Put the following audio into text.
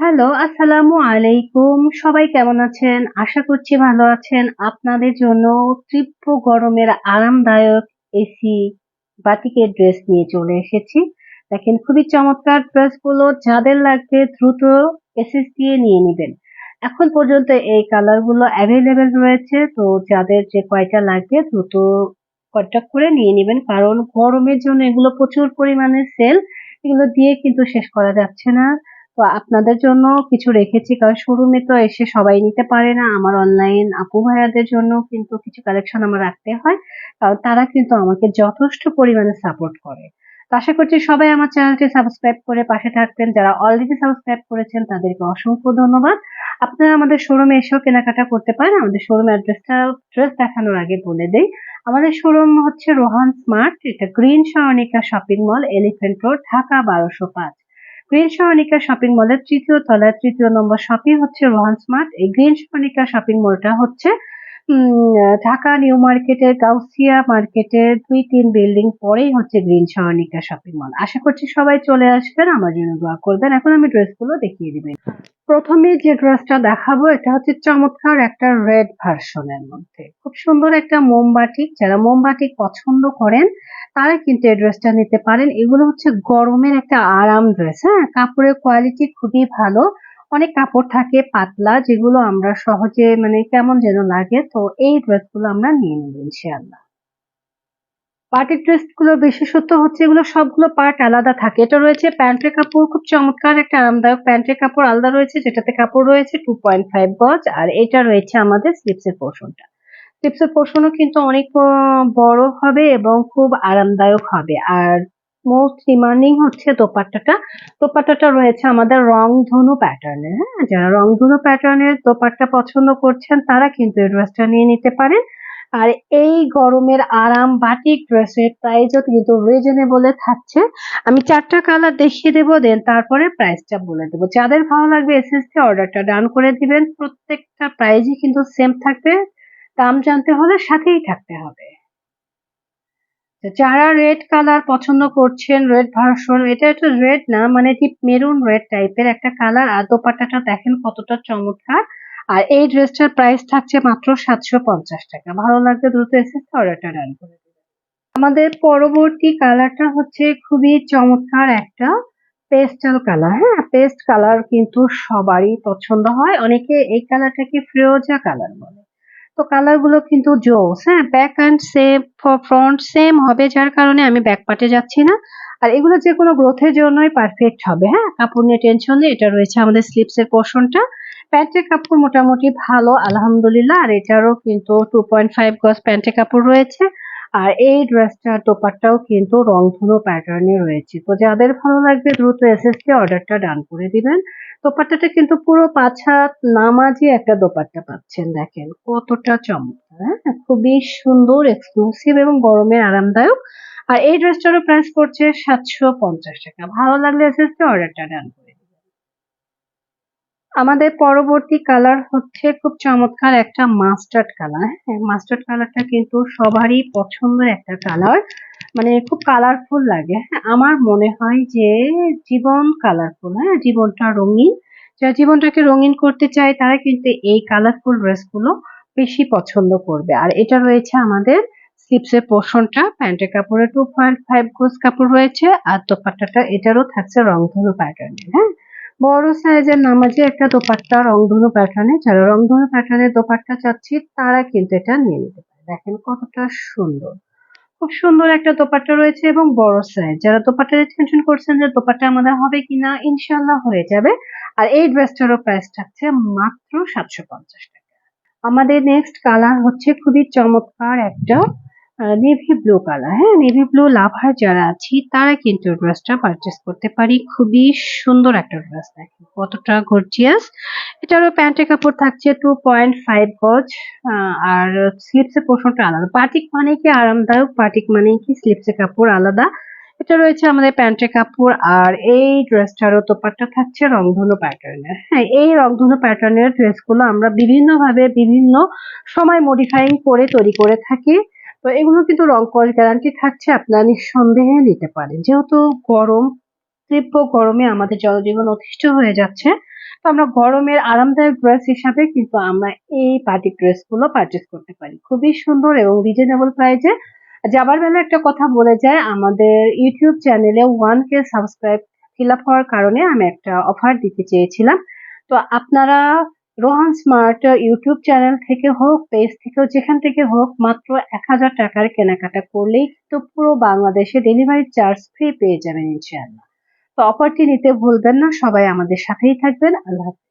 Hello, আসসালামু আলাইকুম। সবাই কেমন আছেন? আশা করছি ভালো আছেন। আপনাদের জন্য তীব্র গরমের আরামদায়ক এসি বাটিকের ড্রেস নিয়ে চলে এসেছি। দেখেন খুবই চমৎকার ড্রেসগুলো যাদের লাগবে দ্রুত এসএস দিয়ে নিয়ে নিবেন। এখন পর্যন্ত এই কালারগুলো অ্যাভেলেবেল রয়েছে তো যাদের যে কয়টা লাগবে দ্রুত কন্টাক্ট করে নিয়ে নিবেন কারণ গরমের জন্য এগুলো প্রচুর পরিমাণে সেল এগুলো দিয়ে কিন্তু শেষ করা যাচ্ছে না তো আপনাদের জন্য কিছু রেখেছি, কারণ শোরুমে তো এসে সবাই নিতে পারে না। আমার অনলাইন আপু ভাইয়াদের জন্য কিন্তু কিছু কালেকশন আমার রাখতে হয়, কারণ তারা কিন্তু আমাকে যথেষ্ট পরিমাণে সাপোর্ট করে। আশা করছি সবাই আমার চ্যানেলটি সাবস্ক্রাইব করে পাশে থাকবেন। যারা অলরেডি সাবস্ক্রাইব করেছেন, তাদেরকে অসংখ্য ধন্যবাদ। আপনারা আমাদের শোরুমে এসেও কেনাকাটা করতে পারেন। আমাদের শোরুম অ্যাড্রেসটা ড্রেস দেখানোর আগে বলে দেই। আমাদের শোরুম হচ্ছে রোহান স্মার্ট, এটা green সরণিকা shopping mall Elephant Road Dhaka বারোশো পাঁচ। গ্রিন সহনিকা শপিং মলের তৃতীয় তলায় তৃতীয় নম্বর শপিং হচ্ছে রোহান স্মার্ট। এই গ্রিন সহনিকা শপিং মলটা হচ্ছে ঢাকা নিউ মার্কেটের গাউসিয়া মার্কেটের দুই, তিন বিল্ডিং পরেই হচ্ছে গ্রিন সরণিকা শপিং মল। আশা করছি সবাই চলে আসবেন, আমার জন্য দোয়া করবেন। এখন আমি ড্রেসগুলো দেখিয়ে দিবেন প্রথমে যে ড্রেসটা দেখাবো, এটা হচ্ছে চমৎকার একটা রেড ভার্সনের মধ্যে। খুব সুন্দর একটা মোমবাটি যারা মোমবাটি পছন্দ করেন তারা কিন্তু এই ড্রেসটা নিতে পারেন। এগুলো হচ্ছে গরমের একটা আরাম ড্রেস হ্যাঁ? কাপড়ের কোয়ালিটি খুবই ভালো। অনেক কাপড় থাকে পাতলা, যেগুলো আমরা সহজে মানে কেমন যেন লাগে। তো এই ড্রেসগুলো আমরা নিয়ে নেব ইনশাআল্লাহ। ড্রেসগুলোর বিশেষত্ব হচ্ছে, এগুলো সবগুলো পার্ট আলাদা থাকে। এটা রয়েছে প্যান্টের কাপড়, খুব চমৎকার একটা আরামদায়ক প্যান্টের কাপড় আলাদা রয়েছে, যেটাতে কাপড় রয়েছে টু পয়েন্ট ফাইভ গজ, আর এটা রয়েছে আমাদের স্লিপসের পোর্শনটা স্লিপসের পোর্শনও কিন্তু অনেক বড় হবে এবং খুব আরামদায়ক হবে। আর মোস্ট ডিমান্ডিং হচ্ছে দোপাট্টাটা। দোপাট্টাটা রয়েছে আমাদের রং ধনু প্যাটার্নের হ্যাঁ? যারা রং ধনু প্যাটার্নের দোপাট্টা পছন্দ করছেন, তারা কিন্তু এই ড্রেসটা নিয়ে নিতে পারেন। আর এই গরমের আরাম বাটিক ড্রেসের প্রাইসও কিন্তু রিজনেবলে থাকছে। আমি চারটা কালার দেখিয়ে দেবো দেন তারপরে প্রাইসটা বলে দেবো। যাদের ভালো লাগবে এসএসসি অর্ডারটা ডান করে দিবেন। প্রত্যেকটা প্রাইজই কিন্তু সেম থাকবে। দাম জানতে হলে সাথেই থাকতে হবে। যারা রেড কালার পছন্দ করছেন রেড ভার্সন এটা একটা রেড না মানে ঠিক মেরুন রেড টাইপের একটা কালার আর দোপাট্টাটা দেখেন কতটা চমৎকার। আর এই ড্রেসটার প্রাইস থাকছে মাত্র সাতশো পঞ্চাশ টাকা। ভালো লাগবে দ্রুত এসে অর্ডারটা ডান করে আমাদের পরবর্তী কালারটা হচ্ছে খুবই চমৎকার একটা পেস্টাল কালার হ্যাঁ পেস্ট কালার কিন্তু সবারই পছন্দ হয়। অনেকে এই কালারটাকে ফ্রোজা কালার বলে। তো কালারগুলো কিন্তু জোস হ্যাঁ? Back and same front same হবে, যার কারণে আমি ব্যাক পার্টে যাচ্ছি না। আর এগুলো যে কোনো গ্রোথের জন্যই পারফেক্ট হবে হ্যাঁ? কাপড় নিয়ে টেনশন নেই, এটা রয়েছে আমাদের স্লিপস স্লিপসের পোর্শনটা প্যান্টের কাপড় মোটামুটি ভালো, আলহামদুলিল্লাহ, আর এটারও কিন্তু টু পয়েন্ট ফাইভ গজ প্যান্টের কাপড় রয়েছে। আর এই ড্রেসটার টোপারটাও কিন্তু রংধনু প্যাটার্নে রয়েছে। তো যাদের ভালো লাগবে, দ্রুত এসএসকে অর্ডারটা ডান করে দিবেন। দোপাট্টাটা কিন্তু পুরো পাঁচ হাত নামাজি একটা দোপাট্টা পাচ্ছেন, দেখেন। কতটা চমৎকার হ্যাঁ? খুবই সুন্দর এক্সক্লুসিভ এবং গরমে আরামদায়ক। আর এই ড্রেসটারও প্রাইস পড়ছে সাতশো পঞ্চাশ টাকা। ভালো লাগলে এসএসকে অর্ডারটা ডান করে আমাদের পরবর্তী কালার হচ্ছে খুব চমৎকার একটা মাস্টার্ড কালার হ্যাঁ? মাস্টার্ড কালারটা কিন্তু সবারই পছন্দের একটা কালার মানে খুব কালারফুল লাগে। হ্যাঁ আমার মনে হয় যে জীবন কালারফুল হ্যাঁ জীবনটা রঙিন। যারা জীবনটাকে রঙিন করতে চায়, তারা কিন্তু এই কালারফুল ড্রেসগুলো বেশি পছন্দ করবে। আর এটা রয়েছে আমাদের স্লিপসের পোর্শনটা প্যান্টের কাপড়ে টু পয়েন্ট ফাইভ গোজ কাপড় রয়েছে, আর দোপাট্টাটা এটারও থাকছে রংধনু প্যাটার্নের হ্যাঁ। বড় সাইজের নামাজে একটা দোপাট্টা রংধনু প্যাটার্নে যারা রংধনু প্যাটার্নের দোপাট্টা চাচ্ছি, তারা কিন্তু এটা নিয়ে নিতে পারে। দেখেন কতটা সুন্দর। খুব সুন্দর একটা দোপাট্টা রয়েছে এবং বড় সাইজ যারা দোপাট্টা টেনশন করছেন যে দোপাট্টা আমাদের হবে কিনা ইনশাল্লাহ হয়ে যাবে। আর এই ড্রেসটারও প্রাইস থাকছে মাত্র সাতশো পঞ্চাশ টাকা। আমাদের নেক্সট কালার হচ্ছে খুবই চমৎকার একটা নেভি ব্লু কালার হ্যাঁ নেভি ব্লু লাভার যারা আছি, তারা কিন্তু ড্রেসটা পারচেস করতে পারি। খুবই সুন্দর একটা ড্রেস দেখেন। কতটা গর্জিয়াস এটারও প্যান্টের কাপড় থাকছে টু পয়েন্ট ফাইভ গজ আর স্লিপসের পোর্শনটা আলাদা। পাটিক মানে কি আরামদায়ক? পাটিক মানে কি স্লিপসের কাপড় আলাদা। এটা রয়েছে আমাদের প্যান্টের কাপড়, আর এই ড্রেসটারও তোপারটা থাকছে রংধনু প্যাটার্নের হ্যাঁ এই রংধনু প্যাটার্নের ড্রেসগুলো আমরা বিভিন্নভাবে বিভিন্ন সময় মডিফাইং করে, তৈরি করে থাকি। তো এগুলো কিন্তু রং কস গ্যারান্টি থাকছে, আপনারা নিঃসন্দেহে নিতে পারেন। যেহেতু গরম, তীব্র গরমে আমাদের জনজীবন অতিষ্ঠ হয়ে যাচ্ছে, তো আমরা গরমের আরামদায়ক ড্রেস হিসাবে কিন্তু আমরা এই পার্টি ড্রেসগুলো পারচেস করতে পারি। খুবই সুন্দর এবং রিজনেবল প্রাইজে যাবার বেলা একটা কথা বলে যায়, আমাদের ইউটিউব চ্যানেলে one K subscribe fill up হওয়ার কারণে আমি একটা অফার দিতে চেয়েছিলাম। তো আপনারা রোহান স্মার্ট ইউটিউব চ্যানেল থেকে হোক, পেজ থেকেও যেখান থেকে হোক, মাত্র এক হাজার টাকার কেনাকাটা করলেই তো পুরো বাংলাদেশে ডেলিভারি চার্জ ফ্রি পেয়ে যাবেন ইনশাআল্লাহ তো অফারটি নিতে ভুলবেন না, সবাই আমাদের সাথেই থাকবেন আল্লাহ হাফেজ।